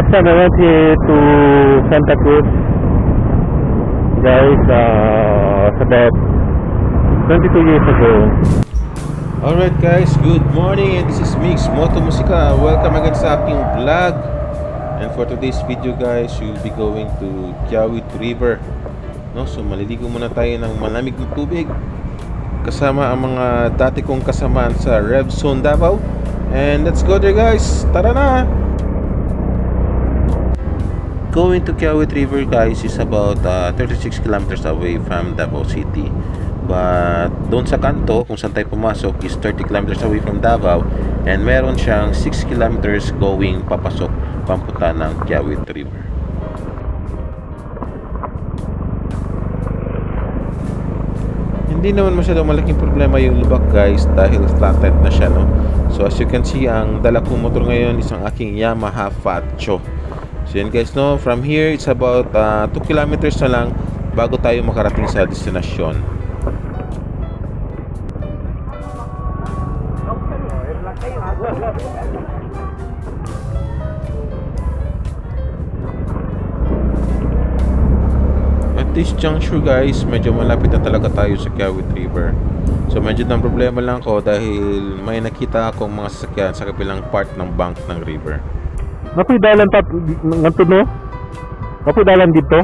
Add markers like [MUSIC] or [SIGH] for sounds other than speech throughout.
last time I to Santa Cruz, guys, uh, it's about 22 years ago. Alright guys, good morning and this is Mix Moto Musika. Welcome again sa aking vlog. And for today's video guys, we'll be going to Kiawit River. No, so maliligo muna tayo ng malamig na tubig. Kasama ang mga dati kong kasamaan sa Rev Zone Davao. And let's go there guys. Tara na! Going to Kiawit River guys is about uh, 36 kilometers away from Davao City. But doon sa kanto, kung saan tayo pumasok is 30 kilometers away from Davao and meron siyang 6 kilometers going papasok pampunta ng Kiawit River. Hindi naman masyadong malaking problema yung lubak guys dahil flatted na siya no. So as you can see, ang dala kong motor ngayon is ang aking Yamaha Fatcho. So yan guys no, from here it's about 2 kilometers na lang bago tayo makarating sa destinasyon. At this juncture guys, medyo malapit na talaga tayo sa Kiawit River. So medyo ng problema lang ko dahil may nakita akong mga sasakyan sa kabilang part ng bank ng river. Apoy dalan pa, nganto no? Apoy dalan dito?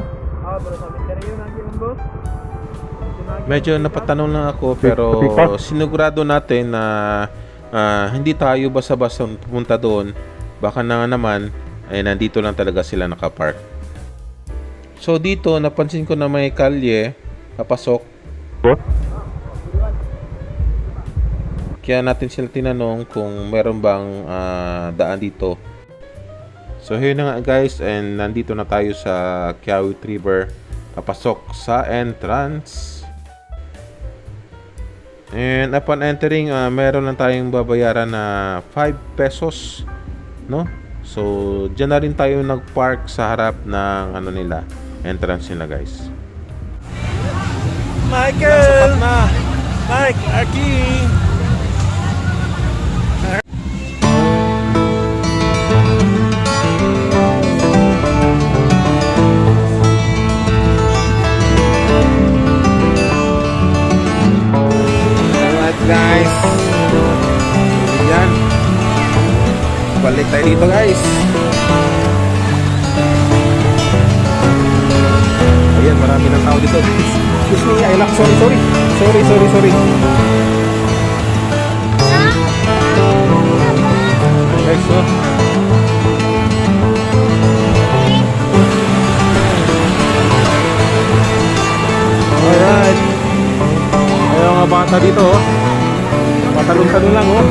Medyo napatanong lang ako pero sinigurado natin na ah, hindi tayo basta-basta pupunta doon. Baka na nga naman ay nandito lang talaga sila nakapark. So dito napansin ko na may kalye papasok. What? Kaya natin sila tinanong kung meron bang ah, daan dito. So here na nga guys and nandito na tayo sa Kiawit River. Papasok sa entrance. And upon entering, ah, meron lang tayong babayaran na 5 pesos, no? So, diyan na rin tayo nag-park sa harap ng ano nila, entrance nila, guys. Michael! Mike, Aki! Guys. Yan. Balik tayo dito, guys. Ayan, marami ng tao dito. Excuse me, ay lang. Sorry, sorry. Sorry, sorry, sorry. Guys, so. Alright. Ayaw nga bata dito, oh. Patalon-talon lang, oh.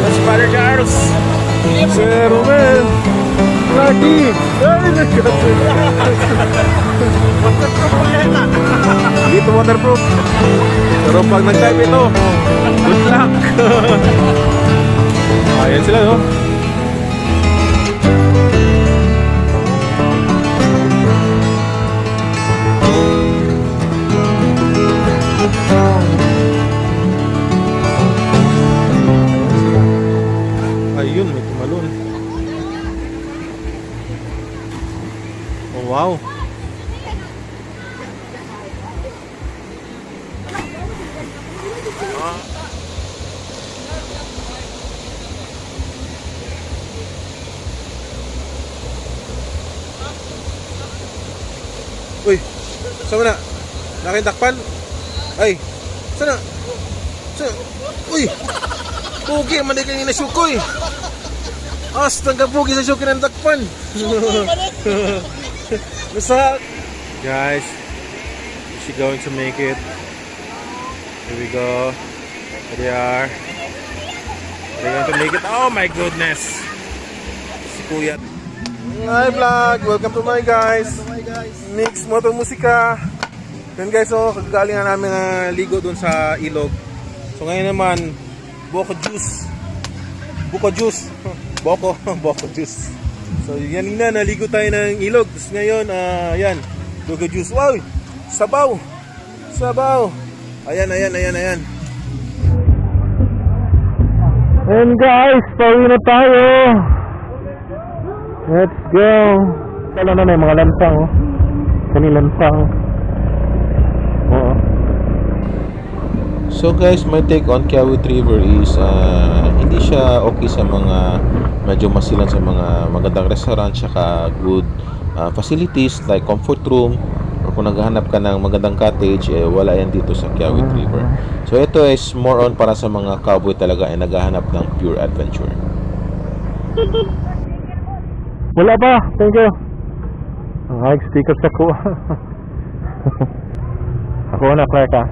That's Father Charles! Sir Lagi! Ay, nagkatid! Dito waterproof. Pero pag nag-type ito, good luck. [LAUGHS] Ayan sila, no? Ayun, may tumalon. Oh, wow. Uy, saan na? Nakindakpan? Ay, sana? Sana? Uy! Pugi, mali kayo na syukoy! As, tanggapugi sa syukoy ng dakpan! [LAUGHS] Basta, guys, is she going to make it? Here we go. Here they are. Are they going to make it? Oh my goodness! Si Kuya. Hi vlog! Welcome to my guys! Mix Moto Musika. Yun guys, oh, kagaling na namin na ligo dun sa ilog. So ngayon naman, Boko juice. Buko juice. [LAUGHS] Boko, [LAUGHS] boko juice. So yan na, naligo tayo ng ilog. Tapos ngayon, ah, yan. Buko juice. Wow! Sabaw! Sabaw! Ayan, ayan, ayan, ayan. And guys, pauwi na tayo. Let's go. Kala na may mga lansang, oh. Kanilansang. Oo. So guys, my take on Kiawit River is uh, hindi siya okay sa mga medyo masilan sa mga magandang restaurant saka good uh, facilities like comfort room or kung naghahanap ka ng magandang cottage eh wala yan dito sa Kiawit River. So ito is more on para sa mga cowboy talaga ay naghahanap ng pure adventure. [LAUGHS] Wala pa. Thank you. Ang high speaker sa ko. [LAUGHS] Ako na, Clark, ah.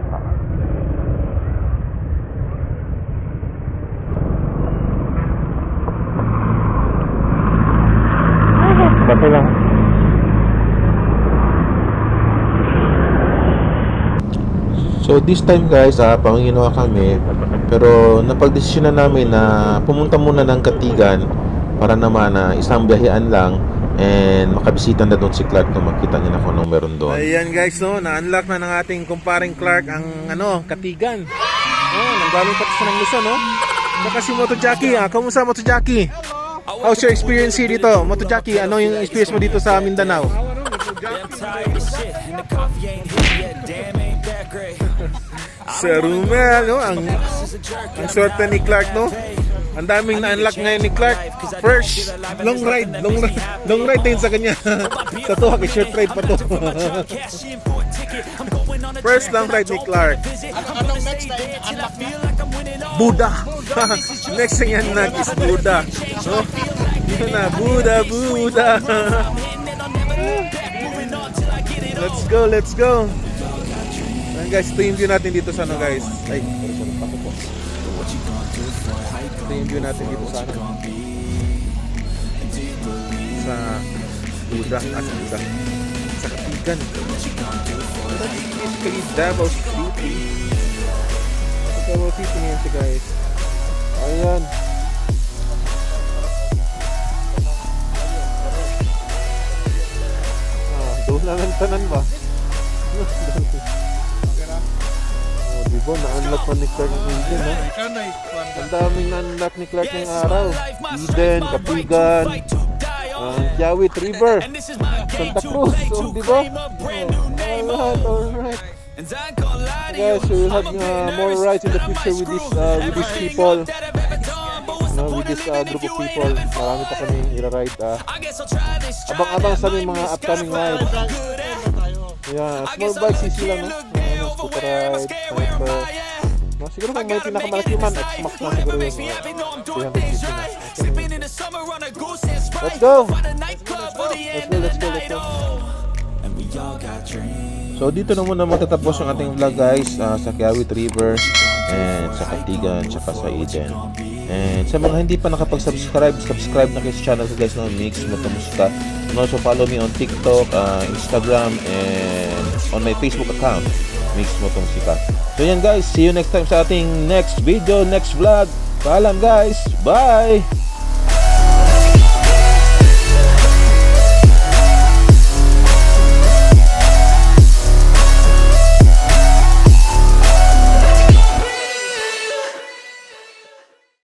Lang. So this time guys, ah, panginginawa kami pero napagdesisyonan namin na pumunta muna ng Katigan para naman na isang biyahean lang and makabisita na doon si Clark na makita niya na kung anong meron doon. Ayan guys, no, na-unlock na ng ating kumparing Clark ang ano, katigan. Oh, nanggaling pa siya ng Luzon, no? Saka si Moto Jackie, ah. Kamusta Moto Jackie? How's your experience here dito? Moto Jackie, ano yung experience mo dito sa Mindanao? [LAUGHS] Sa Rumel, no? Ang, ang sorte ni Clark, no? Ang daming na-unlock ngayon ni Clark. First, long ride. Long, ri- long ride din sa kanya. [LAUGHS] sa to, short ride pa to. [LAUGHS] First long ride ni Clark. Buddha. [LAUGHS] next thing yan nag is Buddha. No? Yun na, Buddha, Buddha. let's go, let's go. Ayan guys, ito yung view natin dito sa ano guys. Ay, Ito yung view natin dito sa ano. Sa Buddha at Buddha. Sa Katigan. Basically, Davao City. Davao City ngayon siya guys. Ayan. Ah, doon na lang tanan ba? [LAUGHS] Di ba? Na-unlock pa ni Clark ng Eden, ha? Ang daming na-unlock ni Clark ng araw. Eden, Kapigan, ang Kiawit River, Santa Cruz, oh, di ba? Oh, alright, alright. Guys, we will have uh, more rides in the future with this uh, with these people. No, with this uh, group of people. Marami pa kami ira-ride. Uh, abang-abang sa mga upcoming rides. Yeah, small bikes easy lang, no? Ano, scooter ride, sniper. No, siguro kung may pinakamalaki man, X-Max na siguro yung uh, 350 na. Okay na yun. Let's go! Let's go, let's go, let's go. So dito na muna matatapos ang ating vlog guys ah, sa Kiawit River and sa Katigan tsaka sa Eden. And sa mga hindi pa nakapag-subscribe, subscribe na kayo sa channel ko guys no Mix Motomusika. And also follow me on TikTok, ah, Instagram and on my Facebook account Mix Motomusika. So yan guys, see you next time sa ating next video, next vlog. Paalam guys. Bye.